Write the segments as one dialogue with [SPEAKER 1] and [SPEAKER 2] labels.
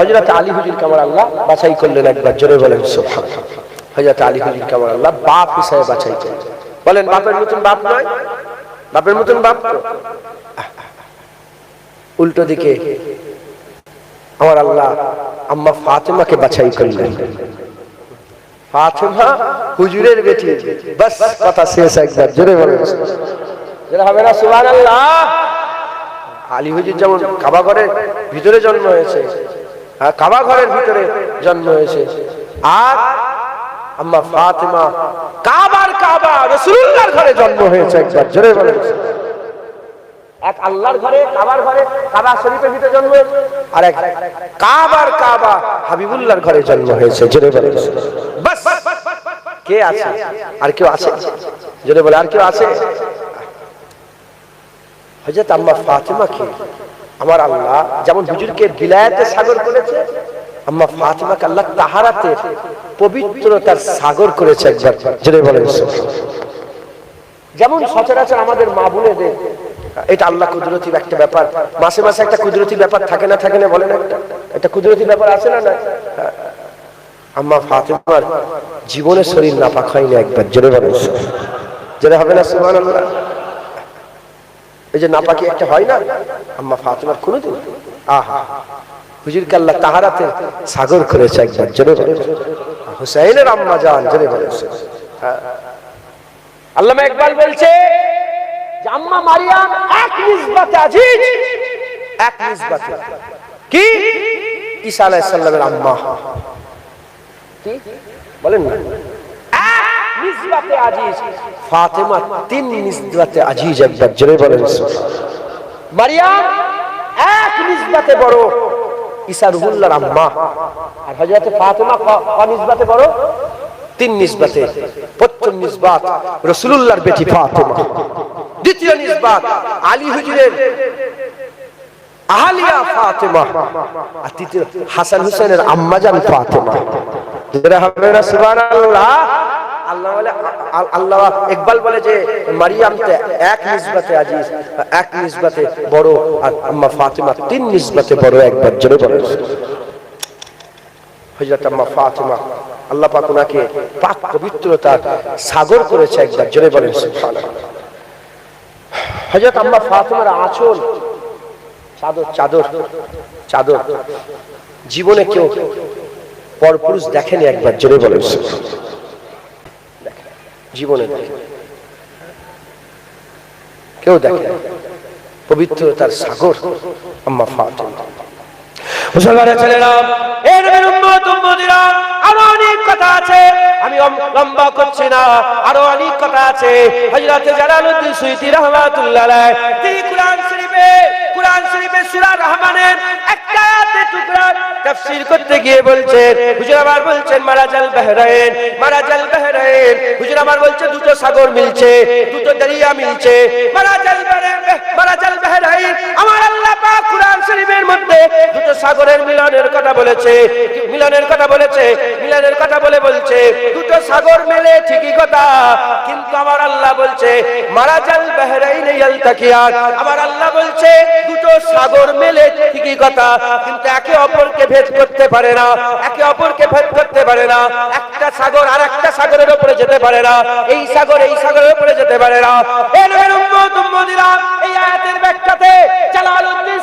[SPEAKER 1] হজরত আলী হুজুর কামার আল্লাহ বাছাই করলেন একবার, জোরে বলেন সুবহান হজরত আলী হুজুর কামার আল্লাহ বাপ হিসাবে বাছাই করলেন। বলেন, বাপের মতন বাপ নয়? বাপের মতন বাপ উল্টো দিকে আমার আল্লাহ আম্মা ফাতেমাকে বাছাই করলেন। ফাতেমা হুজুরের বেটি। বাস, কথা শেষ একবার, জোরে বলেন। যেটা হবে না, সুবহানাল্লাহ। আলী হুজুর যেমন কাবা ঘরের ভিতরে জন্ম হয়েছে হ্যাঁ কাবা ঘরের ভিতরে জন্ম হয়েছে। আর আম্মা ফাতেমা কাবার কাবা রাসূলুল্লাহর ঘরে জন্ম হয়েছে একবার, জোরে বলেন। এক আল্লাহর ঘরে, কাবার ঘরে, কাবা শরীফের ভিতরে জন্ম আর এক কাবার কাবা হাবিবুল্লাহর ঘরে জন্ম হয়েছে, জোরে বলেন। বাস। কে আছে? আর কেউ আছে? জোরে বলে আর কেউ আছে? হজরত আম্মা ফাতেমা কে? আমার আল্লাহ যেমন হুজুরকে বিলায়াতে সাগর করেছে, আম্মা ফাতেমাকে আল্লাহ তাহারাতে পবিত্রতার সাগর করেছে একবার। জোরে বলেন যেমন সচরাচর আমাদের মা বোনেদের, এটা আল্লাহ কুদরতি একটা ব্যাপার। মাসে মাসে একটা কুদরতি ব্যাপার থাকে না থাকে না বলেন একটা। একটা কুদরতি ব্যাপার আছে না না। আম্মা ফাতেমার জীবনে শরীর নাপাক হয়নি একবার, জোরে বলেন জোরে হবে না, সুবহানাল্লাহ? এই যে নাপাকি একটা হয় না? আম্মা ফাতেমার কোনোদিন। আহা। হুজুরকে আল্লাহ তাহারাতে সাগর করেছে একবার, জোরে বলে হুসাইনের আম্মা জান জোরে বলেছে আল্লামা ইকবাল বলছে আম্মা মারিয়াম, এক নিসবাতে আজিজ, এক নিসবাতে। কি? ঈসা আলাইহিস সালামের আম্মা। কি? বলেন না। এক নিসবাতে আজিজ তিন নিসবাতে আজিজ একবার জোরে বলেন মারিয়াম, এক নিসবাতে বড় ঈসা রুহুল্লাহর আম্মা। আর ফাতেমা বড়? তিন প্রথম রাসূলুল্লাহর বেটি ফাতেমা। দ্বিতীয় নিসবাত আলী হুজুরের আহলিয়া ফাতেমা। আর তৃতীয় হাসান হুসেনের আম্মাজান ফাতেমা। যেটা হবে না সুবহানাল্লাহ? আল্লাহ বলে আল্লাহ ইকবাল বলে যে, মারিয়াম এক নিসবাতে আজিজ, এক নিসবাতে বড়, আর আম্মা ফাতেমা তিন নিসবাতে বড় একবার, জোরে বলে হযরত আম্মা ফাতেমা আল্লাহ পাক পাক সাগর করেছে একবার, জোরে বলেন, সুবহানাল্লাহ। হযরত আম্মা ফাতেমার আঁচল চাদর চাদর চাদর, জীবনে কেউ পরপুরুষ দেখেনি একবার, জোরে বলেন জীবনে দেখে কেউ দেখে। পবিত্রতার সাগর, আম্মা মুসলমানের ছেলেরা এর আরও অনেক কথা আছে। আমি লম্বা করছি না, আরও অনেক কথা আছে। হযরত জালালউদ্দিন সুয়ুতি রাহমাতুল্লাহ তিনি কুরআন শরীফে কুরআন শরীফে রহমানের একটা টুকরা করতে গিয়ে বলছেন হুজুর আবার বলছেন, মারাজাল বাহরাইন মারাজাল বাহরাইন। হুজুর আবার বলছে, দুটো সাগর মিলছে, দুটো দরিয়া মিলছে। মারাজাল মারাজাল বাহরাইন, আমার আল্লাহ পাক কুরআন শরীফের মধ্যে দুটো সাগরের মিলনের কথা বলেছে। মিলনের কথা বলেছে, মিলনের কথা বলে বলছে, দুটো সাগর মেলে ঠিকই কথা, কিন্তু আমার আল্লাহ বলছে, মারাজাল বাহরাইন ইয়ালতাকিয়ান আমার আল্লাহ বলছে, দুটো সাগর মেলে ঠিকই কথা, কিন্তু একে অপরকে ভেদ করতে পারে না, একে অপরকে ভেদ করতে পারে না, একটা সাগর আর একটা সাগরের উপরে যেতে পারে না, এই সাগর, এই সাগরের উপরে যেতে পারে না। এই ব্যাখ্যাতে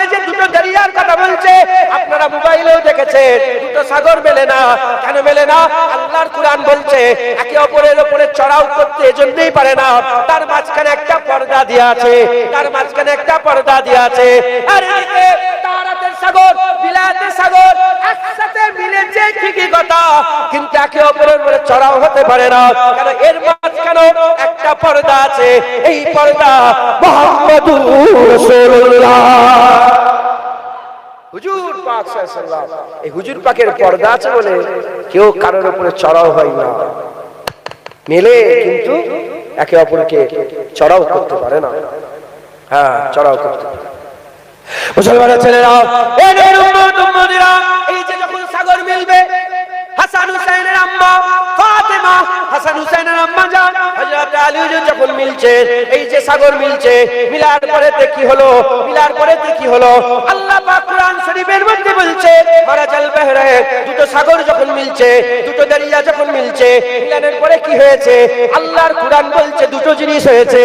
[SPEAKER 1] বলছে যে দুটো দরিয়ার কথা বলছে, আপনারা মোবাইলেও দেখেছেন, দুটো সাগর মেলে না, কেন মেলে না? আল্লাহর কোরআন বলছে, একে অপরের উপরে চড়াও করতে এজন্যই পারে না। তার মাঝখানে একটা পর্দা দেয়া আছে, তার মাঝখানে একটা পর্দা দেয়া আছে। আর তারাতের সাগর, বিলাতের সাগর ঠিকই কথা, কিন্তু একে অপরের উপরে চড়াও হতে পারে না। এর মাঝখানে একটা পর্দা আছে, এই পর্দা হুজুর পাকের পর্দা আছে বলে কেউ কারোর উপরে চড়াও হয় না। মেলে, কিন্তু একে অপরকে চড়াও করতে পারে না। হ্যাঁ চড়াও করতে পারে। মুসলমানের ছেলেরা এই সাগর মিলবে। হাসান হুসাইনের আম্মা ফাতেমা। হাসান হুসাইনের আম্মা জান হযরত আলী যখন মিলছে, এই যে সাগর মিলছে, মিলার পরেতে কি হলো? মিলার পরেতে কি হলো? আল্লাহ পাক কোরআন শরীফের মধ্যে বলছে, মারাজাল বাহরে, দুটো সাগর যখন মিলছে, দুটো দরিয়া যখন মিলছে, মিলানের পরে কি হয়েছে? আল্লাহর কোরআন বলছে দুটো জিনিস হয়েছে।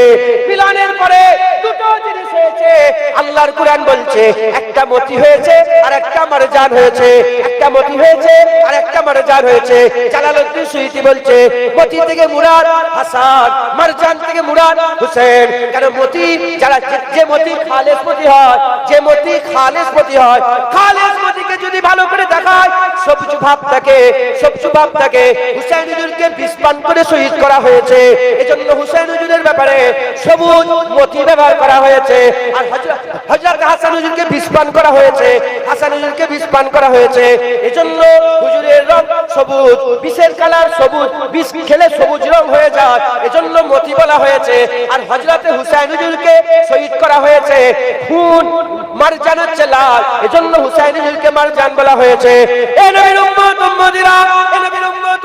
[SPEAKER 1] মিলানের পরে দুটো জিনিস হয়েছে। আল্লাহর কোরআন বলছে, একটা মতি হয়েছে আর একটা মারজান হয়েছে। একটা মতি হয়েছে আর একটা মারজান হয়েছে। জালালউদ্দিন সুইতি বলছে, মতি থেকে মুরাদ হাসান, মারজান থেকে মুরাদ হোসেন। কারণ মতি? যারা যে- মতি খালেস মতি হয়, যে মতি খালেস মতি হয়, খালেস মতিকে যদি ভালো করে দেখায়, সবুজ ভাব থাকে, সবুজ ভাব থাকে। হুসাইন হুজুরকে বিস্পান করে শহীদ করা হয়েছে। এজন্য হুসাইন হুজুরের ব্যাপারে সবুজ মতি ব্যবহার করা হয়েছে। আর হযরত হাসান হুজুরকে করা হয়েছে। হাসান হুজুরকে করা হয়েছে। এজন্য হুজুরের রং সবুজ, বিষের কালার সবুজ, বিষ খেলে সবুজ রং হয়ে যায়। এজন্য মতি বলা হয়েছে। আর হযরতে হুসাইন হুজুরকে শহীদ করা হয়েছে। খুন মারজান হচ্ছে লাল। এজন্য হুসাইন হুজুরকে মারজান বলা হয়েছে। এ নবীর উম্মত, উম্মতিরা! এ নবীর উম্মত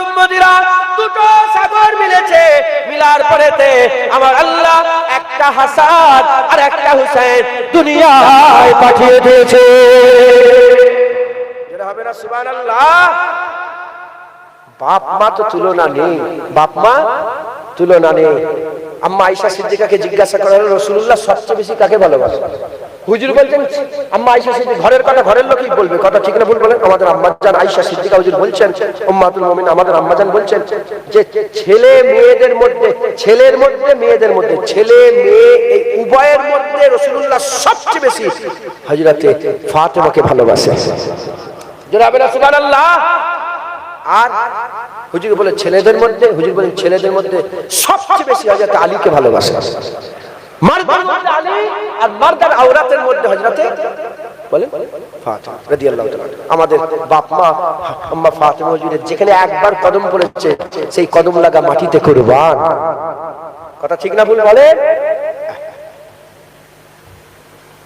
[SPEAKER 1] হাসান আর একটা হুসেন দুনিয়ায় পাঠিয়ে দিয়েছে। বাপ মা তো তুলনা নেই। বাপ মা তুলনা নেই। আম্মা আইসা সিদ্দিকাকে জিজ্ঞাসা করা হলো রসুল্লাহ সবচেয়ে বেশি কাকে ভালোবাসে হুজুর বলছেন, আম্মা আয়েশা সিদ্দিক, ঘরের কথা ঘরের লোকই বলবে। কথা ঠিক না, ভুল বলেন আমাদের আম্মাজান আয়েশা সিদ্দিকা হুজুর বলছেন, উম্মাতুল মুমিন আমাদের আম্মাজান বলছেন যে ছেলে মেয়েদের মধ্যে, ছেলের মধ্যে, মেয়েদের মধ্যে, ছেলে, মেয়ে, এই উভয়ের মধ্যে রাসূলুল্লাহ সবচেয়ে বেশি হযরতে ফাতেমাকে ভালোবাসে। জনাবে সুবহানাল্লাহ। আর হুজুর বলে, ছেলেদের মধ্যে, হুজুর বলেন ছেলেদের মধ্যে সবচেয়ে বেশি হযরত আলীকে ভালোবাসে। যেখানে একবার কদম পড়েছে, সেই কদম লাগা মাটিতে কুরবান। কথা ঠিক না ভুল বলে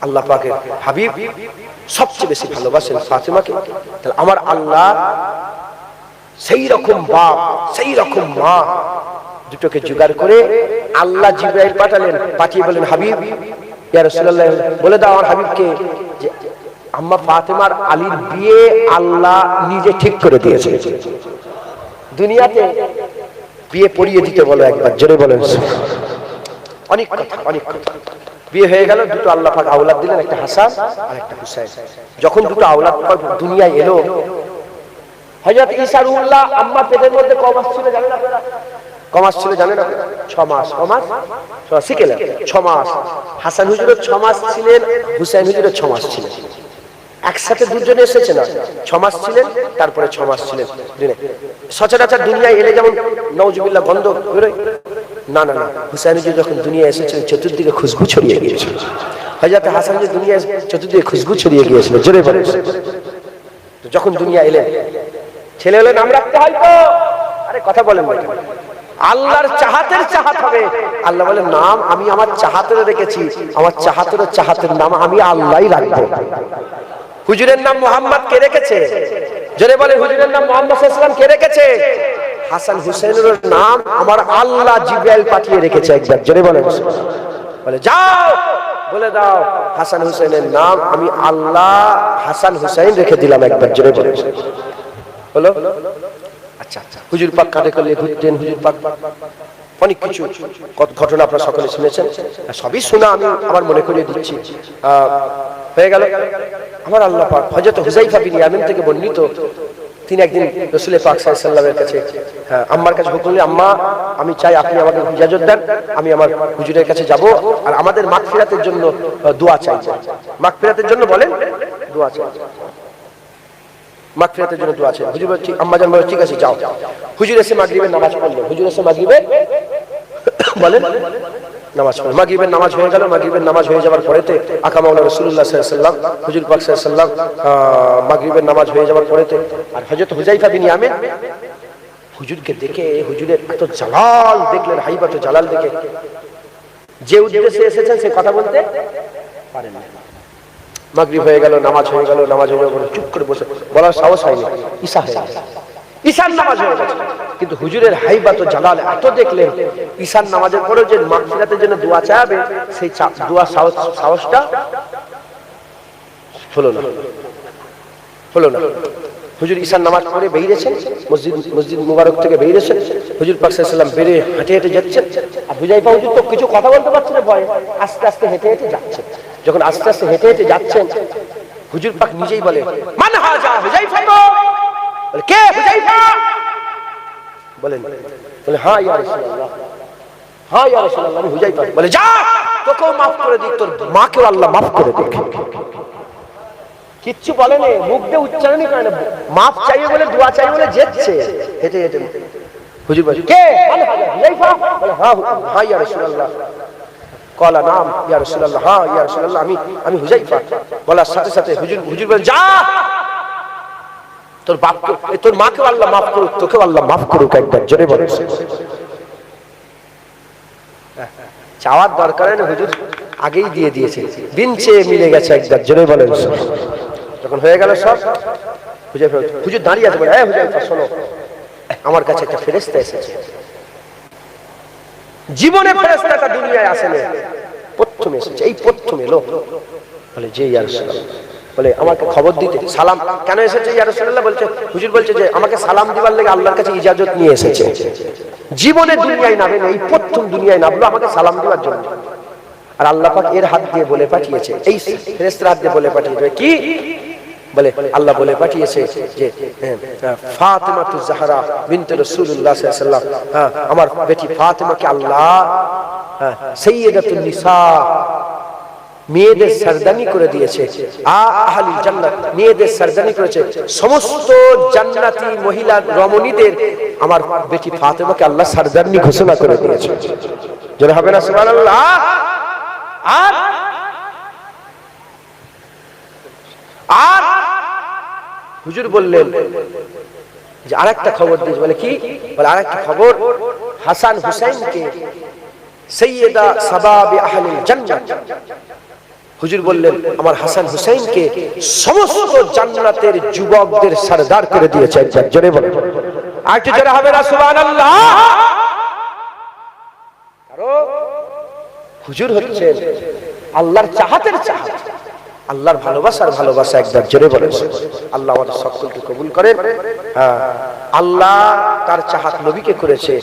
[SPEAKER 1] আল্লাহ পাকের হাবিব সবচেয়ে বেশি ভালোবাসেন ফাতিমাকে। তাহলে আমার আল্লাহ সেই রকম বাপ সেই রকম মা, দুটোকে জোগাড় করে আল্লাহ জিব্রাইল পাঠালেন, পাঠিয়ে বলেন হাবিব, ইয়া রাসূলুল্লাহ, বলে দাও আমার হাবিবকে যে আম্মা ফাতেমার আলীর বিয়ে আল্লাহ নিজে ঠিক করে দিয়েছে। দুনিয়াতে বিয়ে পড়িয়ে দিতে বলো একবার, জোরে বলেন অনেক কথা অনেক কথা। বিয়ে হয়ে গেল, দুটো আল্লাহ পাক আওলাদ দিলেন, একটা হাসান আর একটা হুসাইন। যখন দুটো আওলাদ পাক দুনিয়ায় এলো, হযরত ঈসা রুহুল্লাহ আম্মা পেটের মধ্যে ক মাস ছিল জানেন আপনারা? ক মাস ছিল জানেন? ছ মাস কমাস মাস ছ মাস, হাসান হুজুরের ছ মাস ছিলেন হুসাইন হুজুরের ছ মাস ছিলেন। একসাথে দুজনে এসেছে না? ছ মাস ছিলেন তারপরে ছ মাস ছিলেন দুজনে। সচরাচর দুনিয়ায় এলে যেমন নওজুবিল্লাহ গন্ধ না না না। হুসাইন হুজুর যখন দুনিয়া এসেছিলেন চতুর্দিকে খুশবু ছড়িয়ে গিয়েছিল। হযরত হাসান হুজুর দুনিয়া চতুর্দিকে খুশবু ছড়িয়ে গিয়েছিল। জোরে বলে যখন দুনিয়া এলেন ছেলে হলে নাম রাখতে হয় তো আরে কথা বলেন ভাই আল্লাহর চাহাতের চাহাত হবে। আল্লাহ বলে, নাম আমি আমার চাহাতের রেখেছি। আমার চাহাতের চাহাতের নাম আমি আল্লাহই রাখব। হুজুরের নাম মোহাম্মদ কে রেখেছে? জোরে বলে, হুজুরের নাম মোহাম্মদ সাল্লাম কে রেখেছে? হাসান হুসেনের নাম আমার আল্লাহ জিব্রাইল পাঠিয়ে রেখেছে একবার। জোরে বলে বলে, যাও! বলে দাও, হাসান হুসেনের নাম আমি আল্লাহ হাসান হুসাইন রেখে দিলাম একবার। জোরে বলে। হলো আচ্ছা আচ্ছা। হুজুর পাক কাঁধে ঘুরতেন হুজুর পাক অনেক কিছু ঘটনা আপনারা সকলে শুনেছেন। সবই শোনা আমি আমার মনে করিয়ে দিচ্ছি। হয়ে গেল। আমার আল্লাহ পাক হযরত হুজাইফা বিন ইয়ামিন থেকে বর্ণিত তিনি একদিন রসুল পাক সাল্লামের কাছে হ্যাঁ, আম্মার কাছে হুকুম আম্মা আমি চাই আপনি আমাকে ইজাজত দেন আমি আমার হুজুরের কাছে যাব আর আমাদের মাগফিরাতের জন্য দোয়া চাই। মাগফিরাতের জন্য বলেন দোয়া চাই। মাগফিরাতের জন্য দোয়া আছে হুজুর বলে, ঠিক আম্মা জান বলে ঠিক আছে যাও। হুজুর এসে মাগরিবের নামাজ পড়লেন হুজুর এসে মাগরিবে বলেন নামাজ পড়ে মাগরিবের নামাজ হয়ে গেল মাগরিবের নামাজ হয়ে যাওয়ার পরেতে আকা মাওলা রাসূলুল্লাহ সাল্লাল্লাহু আলাইহি সাল্লাম হুজুর পাক সাল্লাল্লাহু সাল্লাম মাগরিবের নামাজ হয়ে যাওয়ার পরেতে আর হযরত হুজাইফা বিন ইয়ামিন হুজুরকে দেখে হুজুরের এত জালাল দেখলেন হাইবাত জালাল দেখে। যে উদ্দেশ্যে এসেছেন সে কথা বলতে পারেন না মাগরিব হয়ে গেল, নামাজ হয়ে গেল, নামাজ হয়ে গেল, চুপ করে বসে, বলার সাহস হয়নি। ঈশা হয়ে গেছে। ঈশার নামাজ হয়ে গেছে। কিন্তু হুজুরের হাইবাত জালাল, এত দেখলেন। ঈশার নামাজের পরেও যে মাগফিরাতের জন্য দোয়া চাইবে, সেই দোয়া সাহস সাহসটা হলো না। হলো না। হুজুর ঈশার নামাজ পড়ে বেরিয়েছেন, মসজিদ মসজিদ মুবারক থেকে বেরিয়েছেন। হুজুর পাক সাল্লাম বেরিয়ে হেঁটে হেঁটে যাচ্ছেন। আর হুজাইফা হুজুর তো কিছু কথা বলতে পারছে না, ভয়ে। আস্তে আস্তে হেঁটে হেঁটে যাচ্ছেন। যখন আস্তে আস্তে হেঁটে হেঁটে যাচ্ছেন, হুজুর পাক নিজেই বলে হ্যাঁ হ্যাঁ কিচ্ছু বলে মুখ দিয়ে উচ্চারণই করে না বলে, দোয়া চাইবে বলে যেচ্ছে, হেঁটে হেঁটে। হুজুর হ্যাঁ হ্যাঁ কলা নাম, ইয়া রাসূলুল্লাহ হ্যাঁ ইয়া রাসূলুল্লাহ, আমি আমি হুজাইফা বলার সাথে সাথে হুজুর হুজুর বলে, যা! তোর তোর মাকে আল্লাহ মাফ করুক, তোকেও আল্লাহ মাফ করুক একবার, জোরে চাওয়ার দরকার নেই হুজুর আগেই দিয়ে দিয়েছে। বিনছে মিলে গেছে একবার, জোরে বলেন। যখন হয়ে গেল সব, হুজুর হুজুর দাঁড়িয়ে আছে, বলে হ্যাঁ হুজুর শোনো, আমার কাছে একটা ফেরেস্তা এসেছে। জীবনে ফেরেস্তাটা দুনিয়ায় আসেনি। প্রথম এসেছে, এই প্রথম এলো। বলে, যে ইয়ার বলে, আমাকে খবর দিতে, সালাম। কেন এসেছে ইয়া রাসূলুল্লাহ? বলছে, হুজুর বলছে যে, আমাকে সালাম দিবার লাগে আল্লাহর কাছে ইজাজত নিয়ে এসেছে। জীবনে দুনিয়ায় নামে এই প্রথম দুনিয়ায় নামলো আমাকে সালাম দিবার জন্য। আর আল্লাহ পাক এর হাত দিয়ে বলে পাঠিয়েছে, এই ফেরেশতার হাত দিয়ে বলে পাঠিয়েছে। কি? বলে আল্লাহ বলে পাঠিয়েছে যে ফাতেমা তু জাহরা বিনতে আলাইহি ওয়াসাল্লাম হ্যাঁ আমার বেটি ফাতেমাকে আল্লাহ হ্যাঁ নিসা, মেয়েদের সরদানি করে দিয়েছে। আ আহলিল জান্নাত, মেয়েদের সরদানি করেছে। সমস্ত জান্নাতি মহিলা রমণীদের আমার বেটি ফাতেমাকে আল্লাহ সরদানি ঘোষণা করে দিয়েছে। জোরে হবে না, সুবহানাল্লাহ? আর? আর? হুজুর বললেন যে আরেকটা খবর দিয়েছে বলে কি? বলে আরেকটা খবর, হাসান হুসাইনকে সৈয়দা সাবাবে আহলিল জান্নাত। হুজুর বললেন, আমার হাসান হুসাইনকে সমস্ত জান্নাতের যুবকদের সরদার করে দিয়েছে একবার, জোরে বলে আর একটু জোরে হবে না, সুবহানাল্লাহ? হুজুর হচ্ছে আল্লাহর চাহাতের চাহাত। আল্লাহর ভালোবাসার ভালোবাসা একবার জোরে বলেন। আল্লাহ আমাদের সকলকে কবুল করেন। হ্যাঁ আল্লাহ তার চাহাত নবীকে করেছে।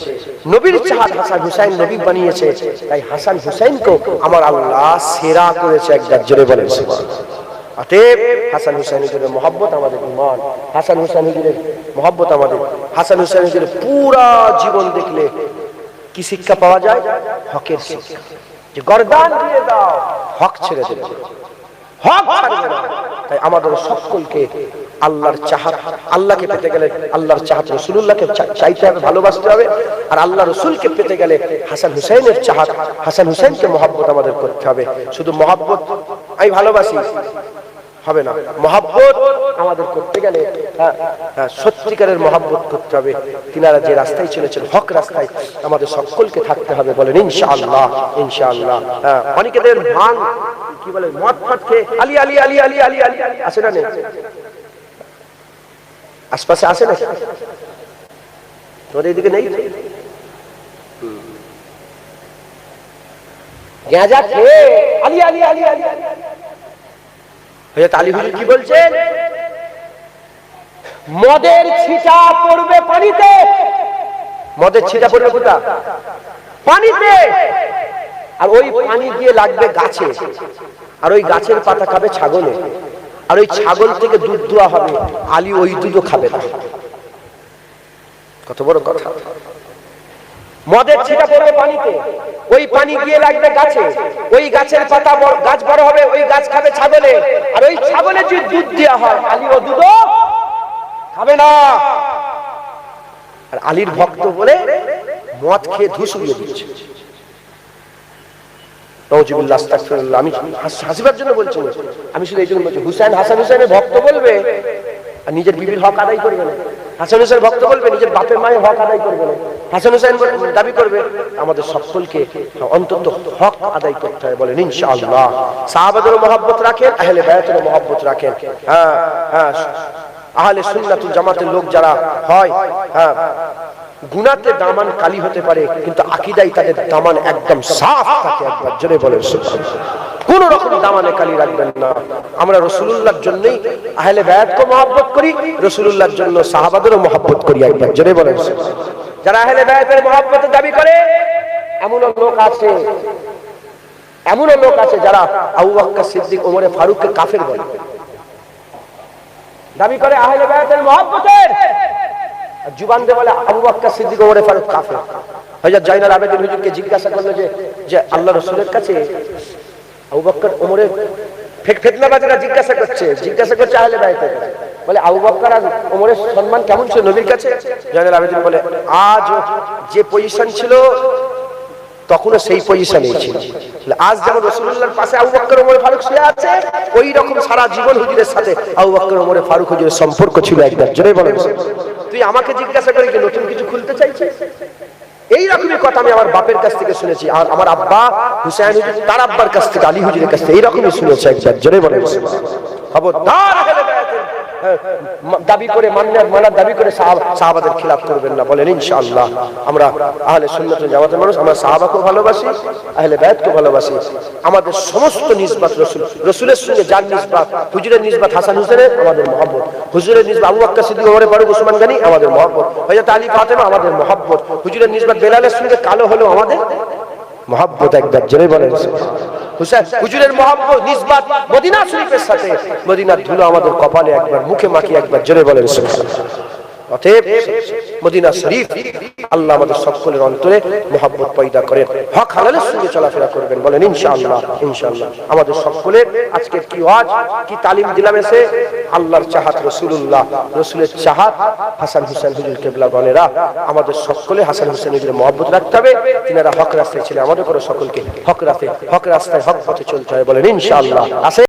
[SPEAKER 1] নবীর চাহাত হাসান হুসাইন নবী বানিয়েছে। তাই হাসান হুসাইনকেও আমার আল্লাহ সেরা করেছে একবার জোরে বলেন। অতএব হাসান হুসাইন হুজুরের মহব্বত আমাদের ইমান হাসান হুসাইন হুজুরের মহব্বত আমাদের। হাসান হুসাইন হুজুরের পুরা জীবন দেখলে কি শিক্ষা পাওয়া যায়? হকের শিক্ষা। যে গরদান দিয়ে দাও, হক ছেড়ে দেবে। হক ছাড়বে না। তাই আমাদের সকলকে আল্লাহর চাহাত আল্লাহকে পেতে গেলে আল্লাহর চাহাত রসুল্লাহকে চাইতে হবে ভালোবাসতে হবে। আর আল্লাহ রসুলকে পেতে গেলে হাসান হুসাইনের চাহাত হাসান হুসাইনকে মহাব্বত আমাদের করতে হবে। শুধু মহাব্বত আমি ভালোবাসি হবে না। মহাব্বত আমাদের করতে গেলে হ্যাঁ, হ্যাঁ, সত্যিকারের মহাব্বত করতে হবে তিনারা যে রাস্তায় চলেছেন হক রাস্তায় আমাদের সকলকে থাকতে হবে বলেন ইনশাআল্লাহ ইনশাআল্লাহ হ্যাঁ, অনেকেদের ভাঙ কি বলে মদ ফট খেয়ে আলী আলী আলী আলী আলী আলী আসে না আশপাশে আসে না তোমাদের এদিকে নেই গেঁজা খেয়ে আলী আলী আলী আলী হযরত আলী হুজুর কি বলছেন মদের ছিটা পড়বে পানিতে। মদের ছিটা পড়বে কোথা পানিতে। আর ওই পানি গিয়ে লাগবে গাছে। আর ওই গাছের পাতা খাবে ছাগলে। আর ওই ছাগল থেকে দুধ দোয়া হবে। আলী ওই দুধও খাবে না। কত বড় কথা। মদের ছিটা পড়বে পানিতে। ওই পানি গিয়ে লাগবে গাছে। ওই গাছের পাতা গাছ বড় হবে ওই গাছ খাবে ছাগলে। আর ওই ছাগলে যদি দুধ দেওয়া হয় আলী ও দুধও খাবে না। আর আলীর ভক্ত বলে মদ খেয়ে ধুস উড়িয়ে দিচ্ছে আমি হাসিবার জন্য বলছি আমি শুধু এই জন্য বলছি, হাসান ভক্ত বলবে আর নিজের বিবির হক আদায় করবে না। হাসান ভক্ত বলবে, নিজের বাপের মায়ের হক আদায় করবে না। হাসান দাবি করবে, আমাদের সকলকে অন্তত হক আদায় করতে হয় বলেন ইনশাআল্লাহ। সাহাবাদেরও মহব্বত রাখেন, আহলে বায়াতেরও মহব্বত রাখেন। হ্যাঁ হ্যাঁ। আহলে সুন্নাতুল জামাতের লোক যারা হয় হ্যাঁ গুনাতে দামান কালি হতে পারে, কিন্তু আকিদাই তাদের দামান একদম সাফ থাকে একবার, জোরে বলেন কোন রকম দামানে কালি রাখবেন না। আমরা রসুল্লাহর জন্যই আহলে বায়াতকে মহব্বত করি রসুল্লাহর জন্য সাহাবাদেরও মহব্বত করি একবার, জোরে বলেন যারা আহলে বায়াতের মহব্বতের দাবি করে, এমনও লোক আছে, এমনও লোক আছে যারা আবু বকর সিদ্দিক, ওমরে ফারুককে কাফের বলে। দাবি করে আহলে বায়াতের মহব্বতের। আর জুবান দিয়ে বলে আবু বকর সিদ্দিক ওমরে ফারুক কাফের। হযরত জাইনাল আবেদিন হুজুরকে জিজ্ঞাসা করল যে যে আল্লাহ রাসূলের কাছে আবু বকর ওমরের ফেতনাবাজরা জিজ্ঞাসা করছে জিজ্ঞাসা করছে আহলে বাইতের। বলে আবু বকর আর ওমরের সম্মান কেমন ছিল নবীর কাছে? জাইনাল আবেদিন বলে, আজ যে পজিশন ছিল তখনও সেই পজিশনে ছিল আজ যেমন রসুল্লাহর পাশে আবু বকর, ওমর, ফারুক শুয়ে আছে ওই রকম সারা জীবন হুজুরের সাথে আবু বকর, ওমরে, ফারুক হুজুরের সম্পর্ক ছিল একবার। জোরে বলে তুই আমাকে জিজ্ঞাসা করি নতুন কিছু খুলতে চাইছিস? এই রকমই কথা আমি আমার বাপের কাছ থেকে শুনেছি, আর আমার আব্বা হুসাইন হুজুর, তার আব্বার কাছ থেকে, আলী হুজুরের কাছ থেকে এইরকমই শুনেছি একবার। জোরে বলেন। খবরদার দাবি করে মান্নার মানার দাবি করে সাহাবাদের খিলাফ করবেন না বলেন, ইনশাআল্লাহ। আমরা আহলে সুন্নাত জামাতের মানুষ, আমরা সাহাবাকেও ভালোবাসি, আহলে বায়াতকে ভালোবাসি। আমাদের সমস্ত নিসবাত রসুল রসুলের সঙ্গে যার নিসবাত, হুজুরের নিসবাত হাসান হুসেনের, আমাদের মহব্বত। হুজুরের নিসবাত আবু বকর সিদ্দিক, ওমরে ফারুক উসমান গানি, আমাদের মহব্বত। হযরত আলী ফাতেমা, আমাদের মহব্বত। হুজুরের নিসবাত বেলালের সঙ্গে কালো হলো আমাদের মহাব্বত একবার জোরে বলেন হুজুরের নিসবাত মদিনা শরীফের সাথে। মদিনার ধুলো আমাদের কপালে একবার, মুখে মাখিয়ে একবার, জোরে বলেন অতএব মদিনা শরীফ আল্লাহ আমাদের সকলের অন্তরে মোহাব্বত পয়দা করেন। হক হালালের সঙ্গে চলাফেরা করবেন বলেন, ইনশাআল্লাহ ইনশাআল্লাহ। আমাদের সকলের আজকে কি ওয়াজ, কি তালিম দিলাম এসে? আল্লাহর চাহাত রসুল্লাহ রসুলের চাহাত হাসান হুসেন হুজুর কেবলা আমাদের সকলে হাসান হুসেন হুজুরের মহব্বত রাখতে হবে। তিনারা হক রাস্তায় ছিলেন, আমাদের করে সকলকে হক রাস্তায় হক রাস্তায়, হক পথে চলতে হবে বলেন, ইনশাআল্লাহ।